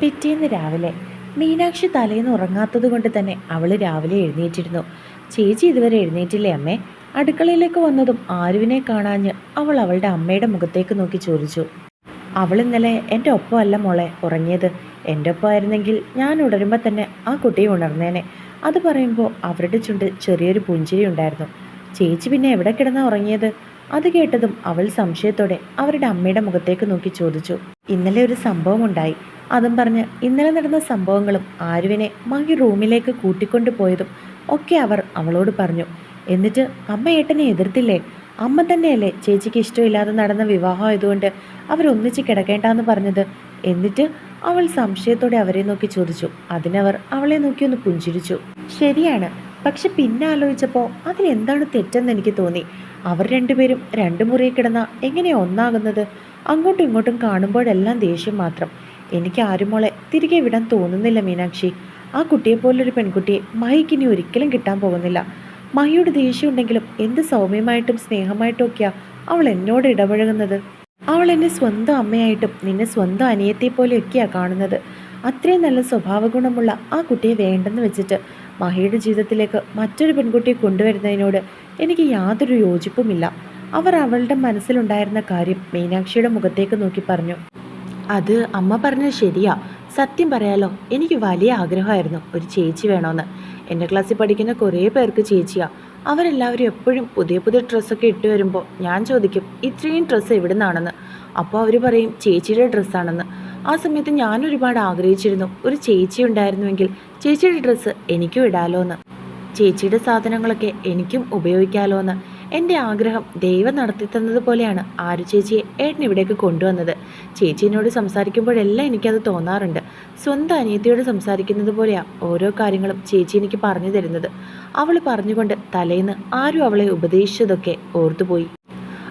പിറ്റേന്ന് രാവിലെ മീനാക്ഷി തലേന്ന് ഉറങ്ങാത്തത് കൊണ്ട് തന്നെ അവൾ രാവിലെ എഴുന്നേറ്റിരുന്നു. ചേച്ചി ഇതുവരെ എഴുന്നേറ്റില്ലേ അമ്മേ? അടുക്കളയിലേക്ക് വന്നതും ആരുവിനെ കാണാഞ്ഞ് അവൾ അവളുടെ അമ്മയുടെ മുഖത്തേക്ക് നോക്കി ചോദിച്ചു. അവൾ ഇന്നലെ എന്റെ ഒപ്പമല്ല മോളെ ഉറങ്ങിയത്. എന്റെ ഒപ്പമായിരുന്നെങ്കിൽ ഞാൻ ഉണരുമ്പോൾ തന്നെ ആ കുട്ടിയെ ഉണർന്നേനെ. അത് പറയുമ്പോൾ അവരുടെ ചുണ്ടിൽ ചെറിയൊരു പുഞ്ചിരി ഉണ്ടായിരുന്നു. ചേച്ചി പിന്നെ എവിടെ കിടന്നാ ഉറങ്ങിയത്? അത് കേട്ടതും അവൾ സംശയത്തോടെ അവരുടെ അമ്മയുടെ മുഖത്തേക്ക് നോക്കി ചോദിച്ചു. ഇന്നലെ ഒരു സംഭവം ഉണ്ടായി. അതും പറഞ്ഞ് ഇന്നലെ നടന്ന സംഭവങ്ങളും ആരുവിനെ മകി റൂമിലേക്ക് കൂട്ടിക്കൊണ്ടു പോയതും ഒക്കെ അവർ അവളോട് പറഞ്ഞു. എന്നിട്ട് അമ്മ ഏട്ടനെ എതിർത്തില്ലേ? അമ്മ തന്നെയല്ലേ ചേച്ചിക്ക് ഇഷ്ടമില്ലാതെ നടന്ന വിവാഹം ആയതുകൊണ്ട് അവരൊന്നിച്ച് കിടക്കേണ്ടെന്ന് പറഞ്ഞത്. എന്നിട്ട് അവൾ സംശയത്തോടെ അവരെ നോക്കി ചോദിച്ചു. അതിനവർ അവളെ നോക്കി ഒന്ന് പുഞ്ചിരിച്ചു. ശരിയാണ്. പക്ഷെ പിന്നെ ആലോചിച്ചപ്പോൾ അതിലെന്താണ് തെറ്റെന്ന് എനിക്ക് തോന്നി. അവർ രണ്ടുപേരും രണ്ട് മുറിയിൽ കിടന്ന എങ്ങനെ ഒന്നാകുന്നത്? അങ്ങോട്ടും ഇങ്ങോട്ടും കാണുമ്പോഴെല്ലാം ദേഷ്യം മാത്രം. എനിക്ക് ആരുമോളെ തിരികെ വിടാൻ തോന്നുന്നില്ല മീനാക്ഷി. ആ കുട്ടിയെപ്പോലൊരു പെൺകുട്ടിയെ മഹിക്കിനി ഒരിക്കലും കിട്ടാൻ പോകുന്നില്ല. മഹിയുടെ ദേഷ്യം ഉണ്ടെങ്കിലും എന്ത് സൗമ്യമായിട്ടും സ്നേഹമായിട്ടും ഒക്കെയാ അവൾ എന്നോട് ഇടപഴകുന്നത്. അവൾ എന്നെ സ്വന്തം അമ്മയായിട്ടും നിന്നെ സ്വന്തം അനിയത്തെ പോലെയൊക്കെയാ കാണുന്നത്. അത്രയും നല്ല സ്വഭാവ ഗുണമുള്ള ആ കുട്ടിയെ വേണ്ടെന്ന് വെച്ചിട്ട് മഹിയുടെ ജീവിതത്തിലേക്ക് മറ്റൊരു പെൺകുട്ടിയെ കൊണ്ടുവരുന്നതിനോട് എനിക്ക് യാതൊരു യോജിപ്പുമില്ല. അവർ അവളുടെ മനസ്സിലുണ്ടായിരുന്ന കാര്യം മീനാക്ഷിയുടെ മുഖത്തേക്ക് നോക്കി പറഞ്ഞു. അത് അമ്മ പറഞ്ഞത് ശരിയാ. സത്യം പറയാലോ എനിക്ക് വലിയ ആഗ്രഹമായിരുന്നു ഒരു ചേച്ചി വേണമെന്ന് എന്റെ ക്ലാസ്സിൽ പഠിക്കുന്ന കുറേ പേർക്ക് ചേച്ചിയാ. അവരെല്ലാവരും എപ്പോഴും പുതിയ പുതിയ ഡ്രസ്സൊക്കെ ഇട്ട് വരുമ്പോൾ ഞാൻ ചോദിക്കും ഇത്രയും ഡ്രസ്സ് എവിടെ നിന്നാണെന്ന് അപ്പോൾ അവർ പറയും ചേച്ചിയുടെ ഡ്രസ്സാണെന്ന്. ആ സമയത്ത് ഞാൻ ഒരുപാട് ആഗ്രഹിച്ചിരുന്നു ഒരു ചേച്ചി ഉണ്ടായിരുന്നുവെങ്കിൽ ചേച്ചിയുടെ ഡ്രസ്സ് എനിക്കും ഇടാലോ എന്ന് ചേച്ചിയുടെ സാധനങ്ങളൊക്കെ എനിക്കും ഉപയോഗിക്കാലോ എന്ന് എന്റെ ആഗ്രഹം ദൈവം നടത്തി തന്നതുപോലെയാണ് ആരു ചേച്ചിയെ ഏട്ടൻ ഇവിടേക്ക് കൊണ്ടുവന്നത്. ചേച്ചി സംസാരിക്കുമ്പോഴെല്ലാം എനിക്കത് തോന്നാറുണ്ട്. സ്വന്തം അനിയത്തിയോട് സംസാരിക്കുന്നത് പോലെയാണ് ഓരോ കാര്യങ്ങളും ചേച്ചി എനിക്ക് പറഞ്ഞു തരുന്നത്. അവൾ പറഞ്ഞുകൊണ്ട് തലേന്ന് ആരും അവളെ ഉപദേശിച്ചതൊക്കെ ഓർത്തുപോയി.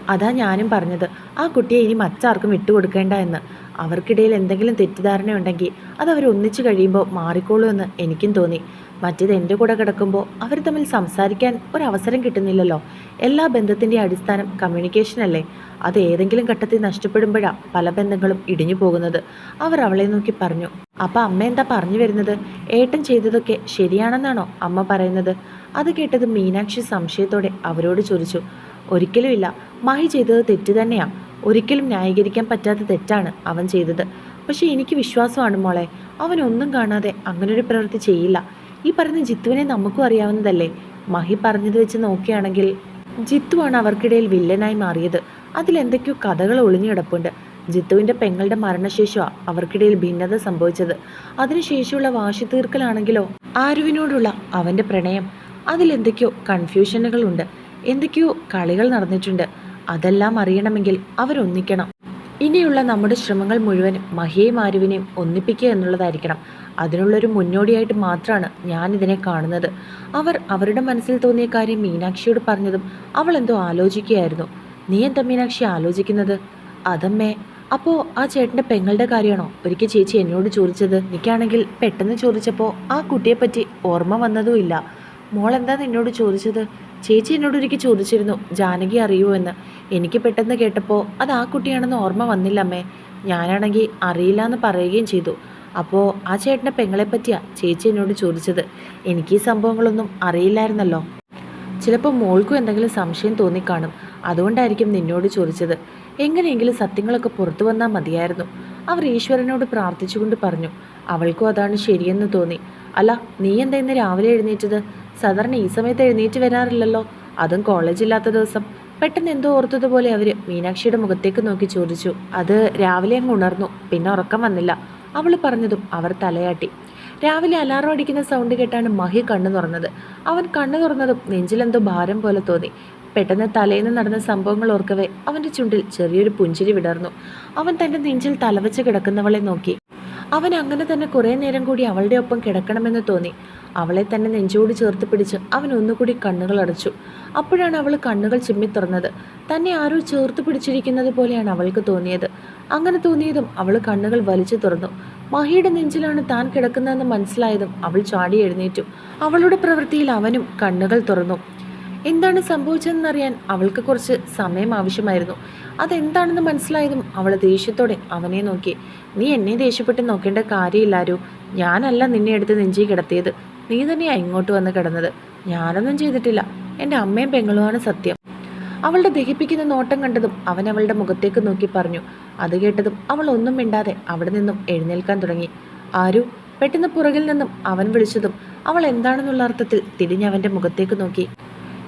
അതാ ഞാനും പറഞ്ഞത് ആ കുട്ടിയെ ഇനി മറ്റാർക്കും വിട്ടുകൊടുക്കേണ്ട എന്ന്. അവർക്കിടയിൽ എന്തെങ്കിലും തെറ്റിദ്ധാരണയുണ്ടെങ്കിൽ അത് അവർ ഒന്നിച്ചു കഴിയുമ്പോൾ മാറിക്കോളൂ എന്ന് എനിക്കും തോന്നി. മറ്റേത് എന്റെ കൂടെ കിടക്കുമ്പോൾ അവർ തമ്മിൽ സംസാരിക്കാൻ ഒരവസരം കിട്ടുന്നില്ലല്ലോ. എല്ലാ ബന്ധത്തിന്റെ അടിസ്ഥാനം കമ്മ്യൂണിക്കേഷൻ അല്ലേ? അത് ഏതെങ്കിലും ഘട്ടത്തിൽ നഷ്ടപ്പെടുമ്പോഴാണ് പല ബന്ധങ്ങളും ഇടിഞ്ഞു പോകുന്നത്. അവർ അവളെ നോക്കി പറഞ്ഞു അപ്പം അമ്മ എന്താ പറഞ്ഞു വരുന്നത്? ഏട്ടൻ ചെയ്തതൊക്കെ ശരിയാണെന്നാണോ അമ്മ പറയുന്നത്? അത് കേട്ടത് മീനാക്ഷി സംശയത്തോടെ അവരോട് ചോദിച്ചു ഒരിക്കലുമില്ല മഹി ചെയ്തത് തെറ്റ് തന്നെയാണ് ഒരിക്കലും ന്യായീകരിക്കാൻ പറ്റാത്ത തെറ്റാണ് അവൻ ചെയ്തത്. പക്ഷേ എനിക്ക് വിശ്വാസമാണ് മോളെ. അവനൊന്നും കാണാതെ അങ്ങനൊരു പ്രവൃത്തി ചെയ്യില്ല. ഈ പറഞ്ഞ ജിത്തുവിനെ നമുക്കും അറിയാവുന്നതല്ലേ? മഹി പറഞ്ഞത് വെച്ച് നോക്കുകയാണെങ്കിൽ ജിത്തുവാണ് അവർക്കിടയിൽ വില്ലനായി മാറിയത്. അതിലെന്തൊക്കെയോ കഥകൾ ഒളിഞ്ഞു കിടപ്പുണ്ട്. ജിത്തുവിന്റെ പെങ്ങളുടെ മരണശേഷമാണ് അവർക്കിടയിൽ ഭിന്നത സംഭവിച്ചത്. അതിനുശേഷമുള്ള വാശി തീർക്കലാണെങ്കിലോ ആരുവിനോടുള്ള അവന്റെ പ്രണയം? അതിലെന്തൊക്കെയോ കൺഫ്യൂഷനുകളുണ്ട്. എന്തൊക്കെയോ കളികൾ നടന്നിട്ടുണ്ട്. അതെല്ലാം അറിയണമെങ്കിൽ അവരൊന്നിക്കണം. ഇനിയുള്ള നമ്മുടെ ശ്രമങ്ങൾ മുഴുവൻ മഹിയെയും ആരുവിനെയും ഒന്നിപ്പിക്കുക എന്നുള്ളതായിരിക്കണം. അതിനുള്ളൊരു മുന്നോടിയായിട്ട് മാത്രമാണ് ഞാനിതിനെ കാണുന്നത്. അവർ അവരുടെ മനസ്സിൽ തോന്നിയ കാര്യം മീനാക്ഷിയോട് പറഞ്ഞതും അവൾ എന്തോ ആലോചിക്കുകയായിരുന്നു. നീ എന്താ മീനാക്ഷി ആലോചിക്കുന്നത്? അതമ്മേ അപ്പോൾ ആ ചേട്ടന്റെ പെങ്ങളുടെ കാര്യമാണോ? ഒരിക്കൽ ചേച്ചി എന്നോട് ചോദിച്ചത്. എനിക്കാണെങ്കിൽ പെട്ടെന്ന് ചോദിച്ചപ്പോൾ ആ കുട്ടിയെപ്പറ്റി ഓർമ്മ വന്നതുമില്ല. മോൾ എന്താ നിന്നോട് ചോദിച്ചത്? ചേച്ചി എന്നോട് ഒരിക്കൽ ചോദിച്ചിരുന്നു ജാനകി അറിയുമോ എന്ന്? എനിക്ക് പെട്ടെന്ന് കേട്ടപ്പോൾ അത് ആ കുട്ടിയാണെന്ന് ഓർമ്മ വന്നില്ല അമ്മേ. ഞാനാണെങ്കിൽ അറിയില്ല എന്ന് പറയുകയും ചെയ്തു. അപ്പോൾ ആ ചേട്ടന്റെ പെങ്ങളെ ചേച്ചി എന്നോട് ചോദിച്ചത്. എനിക്ക് ഈ സംഭവങ്ങളൊന്നും അറിയില്ലായിരുന്നല്ലോ. ചിലപ്പോൾ മോൾക്കും എന്തെങ്കിലും സംശയം തോന്നിക്കാണും. അതുകൊണ്ടായിരിക്കും നിന്നോട് ചോദിച്ചത്. എങ്ങനെയെങ്കിലും സത്യങ്ങളൊക്കെ പുറത്തു വന്നാൽ മതിയായിരുന്നു. അവർ ഈശ്വരനോട് പ്രാർത്ഥിച്ചുകൊണ്ട് പറഞ്ഞു അവൾക്കും അതാണ് ശരിയെന്ന് തോന്നി. അല്ല നീ എന്താ ഇന്ന് രാവിലെ എഴുന്നേറ്റത്? സാധാരണ ഈ സമയത്ത് എഴുന്നേറ്റ് വരാറില്ലല്ലോ. അതും കോളേജില്ലാത്ത ദിവസം. പെട്ടെന്ന് എന്തോ ഓർത്തതുപോലെ അവർ മീനാക്ഷിയുടെ മുഖത്തേക്ക് നോക്കി ചോദിച്ചു. അത് രാവിലെ അങ്ങ് ഉണർന്നു. പിന്നെ ഉറക്കം വന്നില്ല. അവൾ പറഞ്ഞതും അവർ തലയാട്ടി. രാവിലെ അലാറം അടിക്കുന്ന സൗണ്ട് കേട്ടാണ് മഹി കണ്ണു തുറന്നത്. അവൻ കണ്ണു തുറന്നതും നെഞ്ചിലെന്തോ ഭാരം പോലെ തോന്നി. പെട്ടെന്ന് തലേന്ന് നടന്ന സംഭവങ്ങൾ ഓർക്കവേ അവന്റെ ചുണ്ടിൽ ചെറിയൊരു പുഞ്ചിരി വിടർന്നു. അവൻ തന്റെ നെഞ്ചിൽ തലവച്ച് കിടക്കുന്നവളെ നോക്കി. അവൻ അങ്ങനെ തന്നെ കുറേ നേരം കൂടി അവളുടെ ഒപ്പം കിടക്കണമെന്ന് തോന്നി. അവളെ തന്നെ നെഞ്ചോട് ചേർത്ത് പിടിച്ച് അവൻ ഒന്നുകൂടി കണ്ണുകൾ അടച്ചു. അപ്പോഴാണ് അവൾ കണ്ണുകൾ ചിമ്മി തുറന്നത്. തന്നെ ആരോ ചേർത്ത് പിടിച്ചിരിക്കുന്നത് പോലെയാണ് അവൾക്ക് തോന്നിയത്. അങ്ങനെ തോന്നിയതും അവൾ കണ്ണുകൾ വലിച്ചു തുറന്നു. മഹിയുടെ നെഞ്ചിലാണ് താൻ കിടക്കുന്നതെന്ന് മനസ്സിലായതും അവൾ ചാടി എഴുന്നേറ്റു. അവളുടെ പ്രവൃത്തിയിൽ അവനും കണ്ണുകൾ തുറന്നു. എന്താണ് സംഭവിച്ചതെന്നറിയാൻ അവൾക്ക് കുറച്ച് സമയം ആവശ്യമായിരുന്നു. അതെന്താണെന്ന് മനസ്സിലായതും അവൾ ദേഷ്യത്തോടെ അവനെ നോക്കി. നീ എന്നെ ദേഷ്യപ്പെട്ട് നോക്കേണ്ട കാര്യമില്ലാരോ ഞാനല്ല നിന്നെ എടുത്ത് നെഞ്ചി കിടത്തിയത്. നീ തന്നെയാ ഇങ്ങോട്ട് വന്ന് കിടന്നത്. ഞാനൊന്നും ചെയ്തിട്ടില്ല. എന്റെ അമ്മയും പെങ്ങളുമാണ് സത്യം. അവളുടെ ദഹിപ്പിക്കുന്ന നോട്ടം കണ്ടതും അവൻ അവളുടെ മുഖത്തേക്ക് നോക്കി പറഞ്ഞു. അത് കേട്ടതും അവൾ ഒന്നും മിണ്ടാതെ അവിടെ നിന്നും എഴുന്നേൽക്കാൻ തുടങ്ങി. ആരു പെട്ടെന്ന് പുറകിൽ നിന്നും അവൻ വിളിച്ചതും അവൾ എന്താണെന്നുള്ള അർത്ഥത്തിൽ തിരിഞ്ഞവന്റെ മുഖത്തേക്ക് നോക്കി.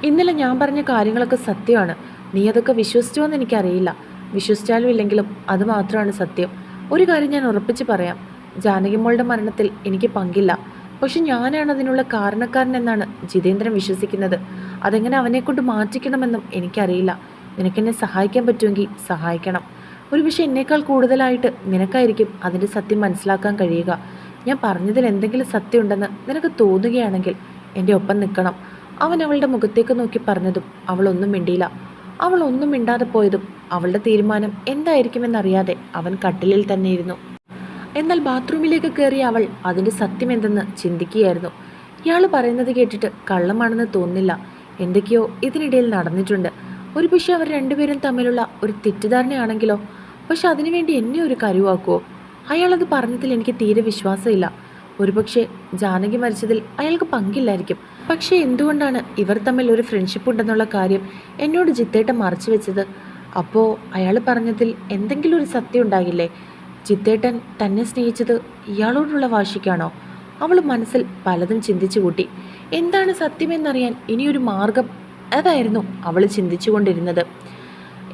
ഇന്നലെ ഞാൻ പറഞ്ഞ കാര്യങ്ങളൊക്കെ സത്യമാണ്. നീ അതൊക്കെ വിശ്വസിച്ചോ എന്ന് എനിക്കറിയില്ല. വിശ്വസിച്ചാലും ഇല്ലെങ്കിലും അത് മാത്രമാണ് സത്യം. ഒരു കാര്യം ഞാൻ ഉറപ്പിച്ച് പറയാം. ജാനകിമോളുടെ മരണത്തിൽ എനിക്ക് പങ്കില്ല. പക്ഷെ ഞാനാണ് അതിനുള്ള കാരണക്കാരൻ എന്നാണ് ജിതേന്ദ്രൻ വിശ്വസിക്കുന്നത്. അതെങ്ങനെ അവനെക്കൊണ്ട് മാറ്റിക്കണമെന്നും എനിക്കറിയില്ല. നിനക്കെന്നെ സഹായിക്കാൻ പറ്റുമെങ്കിൽ സഹായിക്കണം. ഒരു പക്ഷേ എന്നേക്കാൾ കൂടുതലായിട്ട് നിനക്കായിരിക്കും അതിന്റെ സത്യം മനസ്സിലാക്കാൻ കഴിയുക. ഞാൻ പറഞ്ഞതിൽ എന്തെങ്കിലും സത്യമുണ്ടെന്ന് നിനക്ക് തോന്നുകയാണെങ്കിൽ എന്റെ ഒപ്പം നിൽക്കണം. അവൻ അവളുടെ മുഖത്തേക്ക് നോക്കി പറഞ്ഞതും അവളൊന്നും മിണ്ടിയില്ല. അവൾ ഒന്നും മിണ്ടാതെ പോയതും അവളുടെ തീരുമാനം എന്തായിരിക്കുമെന്നറിയാതെ അവൻ കട്ടിലിൽ തന്നെ ഇരുന്നു. എന്നാൽ ബാത്റൂമിലേക്ക് കയറിയ അവൾ അതിന്റെ സത്യം എന്തെന്ന് ചിന്തിക്കുകയായിരുന്നു. ഇയാൾ പറയുന്നത് കേട്ടിട്ട് കള്ളമാണെന്ന് തോന്നില്ല എന്തൊക്കെയോ ഇതിനിടയിൽ നടന്നിട്ടുണ്ട്. ഒരു പക്ഷേ അവർ രണ്ടുപേരും തമ്മിലുള്ള ഒരു തെറ്റിദ്ധാരണയാണെങ്കിലോ? പക്ഷെ അതിനുവേണ്ടി എന്നെ ഒരു കരുവാക്കുമോ അയാളത് പറഞ്ഞതിൽ എനിക്ക് തീരെ വിശ്വാസമില്ല. ഒരുപക്ഷെ ജാനകി മരിച്ചതിൽ അയാൾക്ക് പങ്കില്ലായിരിക്കും. പക്ഷേ എന്തുകൊണ്ടാണ് ഇവർ തമ്മിൽ ഒരു ഫ്രണ്ട്ഷിപ്പ് ഉണ്ടെന്നുള്ള കാര്യം എന്നോട് ജിത്തേട്ട മറച്ചു വെച്ചത്? അപ്പോൾ അയാൾ പറഞ്ഞതിൽ എന്തെങ്കിലും ഒരു സത്യം ഉണ്ടാകില്ലേ? ചിത്തേട്ടൻ തന്നെ സ്നേഹിച്ചത് ഇയാളോടുള്ള വാശിക്കാണോ? അവൾ മനസ്സിൽ പലതും ചിന്തിച്ചു കൂട്ടി. എന്താണ് സത്യമെന്നറിയാൻ ഇനിയൊരു മാർഗം? അതായിരുന്നു അവൾ ചിന്തിച്ചുകൊണ്ടിരുന്നത്.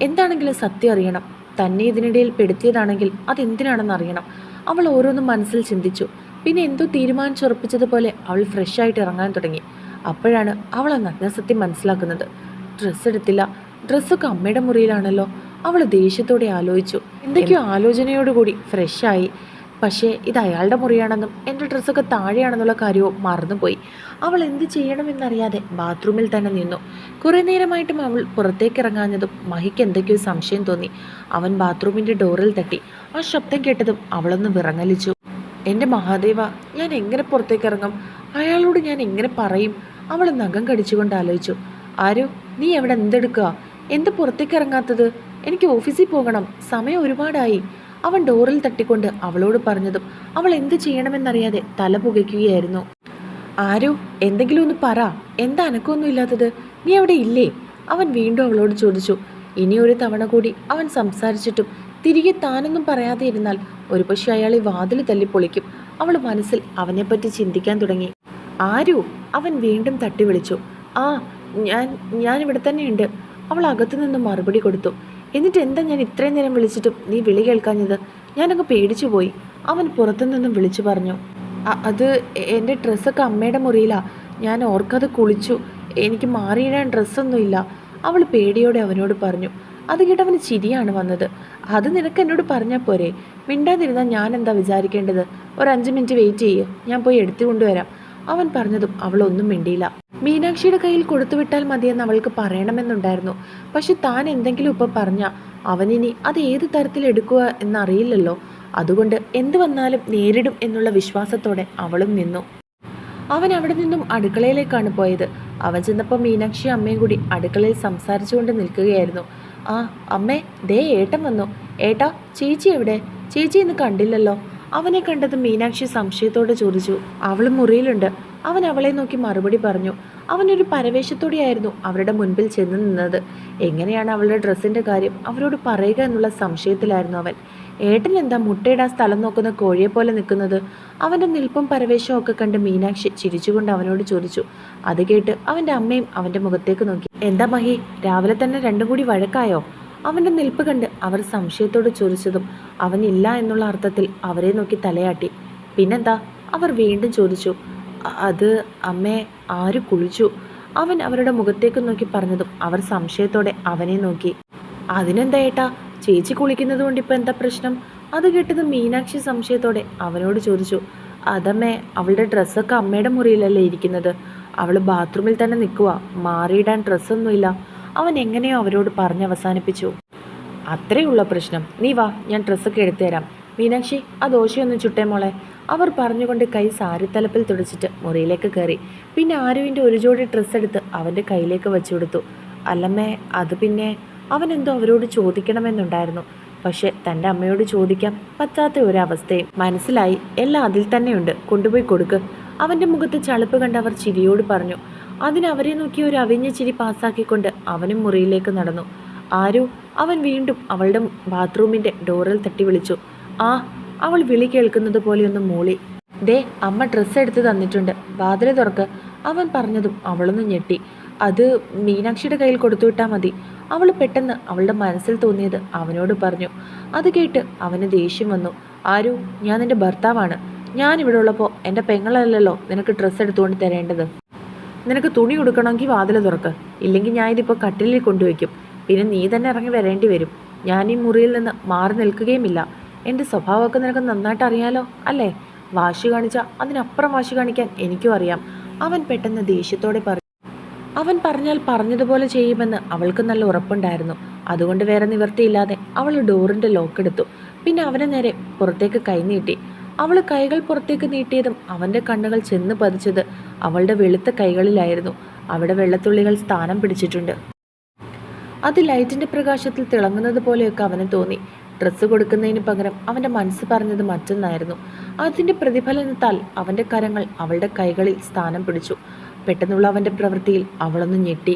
എന്താണെങ്കിലും സത്യം അറിയണം. തന്നെ ഇതിനിടയിൽ പെടുത്തിയതാണെങ്കിൽ അതെന്തിനാണെന്ന് അറിയണം അവൾ ഓരോന്നും മനസ്സിൽ ചിന്തിച്ചു. പിന്നെ എന്തോ തീരുമാനിച്ചുറപ്പിച്ചതുപോലെ അവൾ ഫ്രഷായിട്ട് ഇറങ്ങാൻ തുടങ്ങി. അപ്പോഴാണ് അവൾ ആ നഗ്നസത്യം മനസ്സിലാക്കുന്നത്. ഡ്രസ്സ് എടുത്തില്ല. ഡ്രസ്സൊക്കെ അമ്മയുടെ മുറിയിലാണല്ലോ. അവൾ ദേഷ്യത്തോടെ ആലോചിച്ചു. എന്തൊക്കെയോ ആലോചനയോടുകൂടി ഫ്രഷായി പക്ഷേ ഇത് അയാളുടെ മുറിയാണെന്നും എന്റെ ഡ്രസ്സൊക്കെ താഴെയാണെന്നുള്ള കാര്യവും മറന്നുപോയി. അവൾ എന്ത് ചെയ്യണമെന്നറിയാതെ ബാത്റൂമിൽ തന്നെ നിന്നു. കുറേ നേരമായിട്ടും അവൾ പുറത്തേക്ക് ഇറങ്ങാഞ്ഞതും മഹിക്ക് എന്തൊക്കെയോ സംശയം തോന്നി. അവൻ ബാത്റൂമിന്റെ ഡോറിൽ തട്ടി. ആ ശബ്ദം കേട്ടതും അവളൊന്ന് വിറങ്ങലിച്ചു. എന്റെ മഹാദേവ ഞാൻ എങ്ങനെ പുറത്തേക്ക് ഇറങ്ങും അയാളോട് ഞാൻ എങ്ങനെ പറയും? അവൾ നഖം കടിച്ചുകൊണ്ട് ആലോചിച്ചു. ആരോ നീ എവിടെ എന്തെടുക്കുക? എന്ത് പുറത്തേക്ക് ഇറങ്ങാത്തത് എനിക്ക് ഓഫീസിൽ പോകണം. സമയം ഒരുപാടായി. അവൻ ഡോറിൽ തട്ടിക്കൊണ്ട് അവളോട് പറഞ്ഞതും അവൾ എന്ത് ചെയ്യണമെന്നറിയാതെ തല പുകയ്ക്കുകയായിരുന്നു. ആരോ എന്തെങ്കിലും ഒന്ന് പറ. എന്താ അനക്കമൊന്നും ഇല്ലാത്തത്? നീ അവിടെ ഇല്ലേ? അവൻ വീണ്ടും അവളോട് ചോദിച്ചു. ഇനി ഒരു തവണ കൂടി അവൻ സംസാരിച്ചിട്ടും തിരികെ താനൊന്നും പറയാതെ ഇരുന്നാൽ ഒരുപക്ഷെ അയാൾ ഈ വാതിൽ തല്ലി പൊളിക്കും അവൾ മനസ്സിൽ അവനെപ്പറ്റി ചിന്തിക്കാൻ തുടങ്ങി. ആരോ? അവൻ വീണ്ടും തട്ടി വിളിച്ചു ആ ഞാൻ ഞാൻ ഇവിടെ തന്നെയുണ്ട്. അവൾ അകത്തു നിന്ന് മറുപടി കൊടുത്തു. എന്നിട്ട് എന്താ ഞാൻ ഇത്രയും നേരം വിളിച്ചിട്ടും നീ വിളി കേൾക്കാഞ്ഞത്? ഞാനങ്ങ് പേടിച്ചു പോയി. അവൻ പുറത്തു നിന്നും വിളിച്ചു പറഞ്ഞു. അത് എന്റെ ഡ്രസ്സൊക്കെ അമ്മയുടെ മുറിയിലാ. ഞാൻ ഓർക്കാതെ കുളിച്ചു. എനിക്ക് മാറിയിടാൻ ഡ്രസ്സൊന്നുമില്ല. അവൾ പേടിയോടെ അവനോട് പറഞ്ഞു. അത് കേട്ടവന് ചിരിയാണ് വന്നത്. അത് നിനക്ക് എന്നോട് പറഞ്ഞാൽ പോരെ. മിണ്ടാതിരുന്നാൽ ഞാൻ എന്താ വിചാരിക്കേണ്ടത്? ഒരു അഞ്ച് മിനിറ്റ് വെയിറ്റ് ചെയ്യ്. ഞാൻ പോയി എടുത്തു കൊണ്ടുവരാം. അവൻ പറഞ്ഞതും അവളൊന്നും മിണ്ടിയില്ല. മീനാക്ഷിയുടെ കയ്യിൽ കൊടുത്തുവിട്ടാൽ മതിയെന്ന് അവൾക്ക് പറയണമെന്നുണ്ടായിരുന്നു. പക്ഷെ താൻ എന്തെങ്കിലും ഇപ്പം പറഞ്ഞ അവനിനി അത് ഏത് തരത്തിൽ എടുക്കുക എന്നറിയില്ലല്ലോ. അതുകൊണ്ട് എന്ത് വന്നാലും നേരിടും എന്നുള്ള വിശ്വാസത്തോടെ അവളും നിന്നു. അവൻ അവിടെ നിന്നും അടുക്കളയിലേക്കാണ് പോയത്. അവൻ ചെന്നപ്പോൾ മീനാക്ഷി അമ്മയും കൂടി അടുക്കളയിൽ സംസാരിച്ചുകൊണ്ട് നിൽക്കുകയായിരുന്നു. ആ അമ്മേ ദേ ഏട്ടൻ വന്നു. ഏട്ടാ ചേച്ചി എവിടെ? ചേച്ചി ഇന്ന് കണ്ടില്ലല്ലോ. അവനെ കണ്ടത് മീനാക്ഷി സംശയത്തോടെ ചോദിച്ചു. അവൾ മുറിയിലുണ്ട്. അവൻ അവളെ നോക്കി മറുപടി പറഞ്ഞു. അവനൊരു പരവേശത്തോടെയായിരുന്നു അവരുടെ മുൻപിൽ ചെന്ന് നിന്നത്. എങ്ങനെയാണ് അവളുടെ ഡ്രസ്സിന്റെ കാര്യം അവരോട് പറയുക എന്നുള്ള സംശയത്തിലായിരുന്നു അവൻ. ഏട്ടൻ എന്താ മുട്ടയിടാൻ സ്ഥലം നോക്കുന്ന കോഴിയെ പോലെ നിൽക്കുന്നത്? അവന്റെ നിൽപ്പും പരവേശവും ഒക്കെ കണ്ട് മീനാക്ഷി ചിരിച്ചുകൊണ്ട് അവനോട് ചോദിച്ചു. അത് കേട്ട് അവന്റെ അമ്മയും അവന്റെ മുഖത്തേക്ക് നോക്കി. എന്താ മഹി രാവിലെ തന്നെ രണ്ടും കൂടി വഴക്കായോ? അവന്റെ നിൽപ്പ് കണ്ട് അവർ സംശയത്തോട് ചോദിച്ചതും അവനില്ല എന്നുള്ള അർത്ഥത്തിൽ അവരെ നോക്കി തലയാട്ടി. പിന്നെന്താ? അവർ വീണ്ടും ചോദിച്ചു. അത് അമ്മേ ആര് കുളിച്ചു? അവൻ അവരുടെ മുഖത്തേക്ക് നോക്കി പറഞ്ഞതും അവർ സംശയത്തോടെ അവനെ നോക്കി. അതിനെന്താ ഏട്ടാ? ചേച്ചി കുളിക്കുന്നത് കൊണ്ട് ഇപ്പം എന്താ പ്രശ്നം? അത് കേട്ടത് മീനാക്ഷി സംശയത്തോടെ അവനോട് ചോദിച്ചു അതമ്മേ അവളുടെ ഡ്രസ്സൊക്കെ അമ്മയുടെ മുറിയിലല്ലേ ഇരിക്കുന്നത്? അവൾ ബാത്റൂമിൽ തന്നെ നിൽക്കുക മാറിയിടാൻ ഡ്രസ്സൊന്നുമില്ല. അവൻ എങ്ങനെയോ അവരോട് പറഞ്ഞ് അവസാനിപ്പിച്ചു. അത്രയുള്ള പ്രശ്നം. നീ വാ ഞാൻ ഡ്രസ്സൊക്കെ എടുത്തു തരാം. മീനാക്ഷി ആ ദോശയൊന്ന് ചുട്ടേ മോളെ. അവർ പറഞ്ഞുകൊണ്ട് കൈ സാരിത്തലപ്പിൽ തുടച്ചിട്ട് മുറിയിലേക്ക് കയറി. പിന്നെ ആരുവിന്റെ ഒരു ജോഡി ഡ്രസ്സ് എടുത്ത് അവന്റെ കയ്യിലേക്ക് വെച്ചു കൊടുത്തു. അല്ലമ്മേ അത് പിന്നെ അവൻ എന്തോ അവരോട് ചോദിക്കണമെന്നുണ്ടായിരുന്നു. പക്ഷെ തന്റെ അമ്മയോട് ചോദിക്കാൻ പറ്റാത്ത ഒരവസ്ഥയും മനസ്സിലായി. എല്ലാം അതിൽ തന്നെയുണ്ട്. കൊണ്ടുപോയി കൊടുക്ക്. അവന്റെ മുഖത്ത് ചളുപ്പ് കണ്ട് അവർ ചിരിയോട് പറഞ്ഞു അതിന് അവരെ നോക്കി ഒരു അവിഞ്ഞ ചിരി പാസ്സാക്കിക്കൊണ്ട് അവനും മുറിയിലേക്ക് നടന്നു. ആരോ? അവൻ വീണ്ടും അവളുടെ ബാത്റൂമിന്റെ ഡോറിൽ തട്ടി വിളിച്ചു. ആ അവൾ വിളി കേൾക്കുന്നത് പോലെയൊന്ന് മൂളി. ദേ അമ്മ ഡ്രസ്സ് എടുത്ത് തന്നിട്ടുണ്ട്. വാതിൽ തുറക്ക്. അവൻ പറഞ്ഞതും അവളൊന്ന് ഞെട്ടി. അത് മീനാക്ഷിയുടെ കയ്യിൽ കൊടുത്തു വിട്ടാൽ മതി. അവൾ പെട്ടെന്ന് അവളുടെ മനസ്സിൽ തോന്നിയത് അവനോട് പറഞ്ഞു. അത് കേട്ട് അവന് ദേഷ്യം വന്നു. ആരു ഞാൻ നിന്റെ ഭർത്താവാണ്. ഞാൻ ഇവിടെ ഉള്ളപ്പോൾ എന്റെ പെങ്ങളല്ലല്ലോ നിനക്ക് ഡ്രസ്സ് എടുത്തുകൊണ്ട് തരേണ്ടത്. നിനക്ക് തുണി കൊടുക്കണമെങ്കിൽ വാതിൽ തുറക്ക്. ഇല്ലെങ്കിൽ ഞാൻ ഇതിപ്പോൾ കട്ടിലിൽ കൊണ്ടുവയ്ക്കും. പിന്നെ നീ തന്നെ ഇറങ്ങി വരേണ്ടി വരും. ഞാൻ ഈ മുറിയിൽ നിന്ന് മാറി നിൽക്കുകയുമില്ല. എന്റെ സ്വഭാവമൊക്കെ നിനക്ക് നന്നായിട്ട് അറിയാലോ അല്ലേ? വാശി കാണിച്ചാൽ അതിനപ്പുറം വാശി കാണിക്കാൻ എനിക്കും അറിയാം. അവൻ പെട്ടെന്ന് ദേഷ്യത്തോടെ പറഞ്ഞു. അവൻ പറഞ്ഞാൽ പറഞ്ഞതുപോലെ ചെയ്യുമെന്ന് അവൾക്ക് നല്ല ഉറപ്പുണ്ടായിരുന്നു. അതുകൊണ്ട് വേറെ നിവൃത്തിയില്ലാതെ അവൾ ഡോറിന്റെ ലോക്കെടുത്തു പിന്നെ അവനെ നേരെ പുറത്തേക്ക് കൈ നീട്ടി. അവൾ കൈകൾ പുറത്തേക്ക് നീട്ടിയതും അവന്റെ കണ്ണുകൾ ചെന്ന് പതിച്ചത് അവളുടെ വെളുത്ത കൈകളിലായിരുന്നു. അവിടെ വെള്ളത്തുള്ളികൾ സ്ഥാനം പിടിച്ചിട്ടുണ്ട്. അത് ലൈറ്റിന്റെ പ്രകാശത്തിൽ തിളങ്ങുന്നത് പോലെയൊക്കെ അവന് തോന്നി. ഡ്രസ്സ് കൊടുക്കുന്നതിന് പകരം അവന്റെ മനസ്സ് പറഞ്ഞത് മറ്റൊന്നായിരുന്നു. അതിന്റെ പ്രതിഫലനത്താൽ അവന്റെ കരങ്ങൾ അവളുടെ കൈകളിൽ സ്ഥാനം പിടിച്ചു. പെട്ടെന്നുള്ള അവന്റെ പ്രവൃത്തിയിൽ അവളൊന്ന് ഞെട്ടി.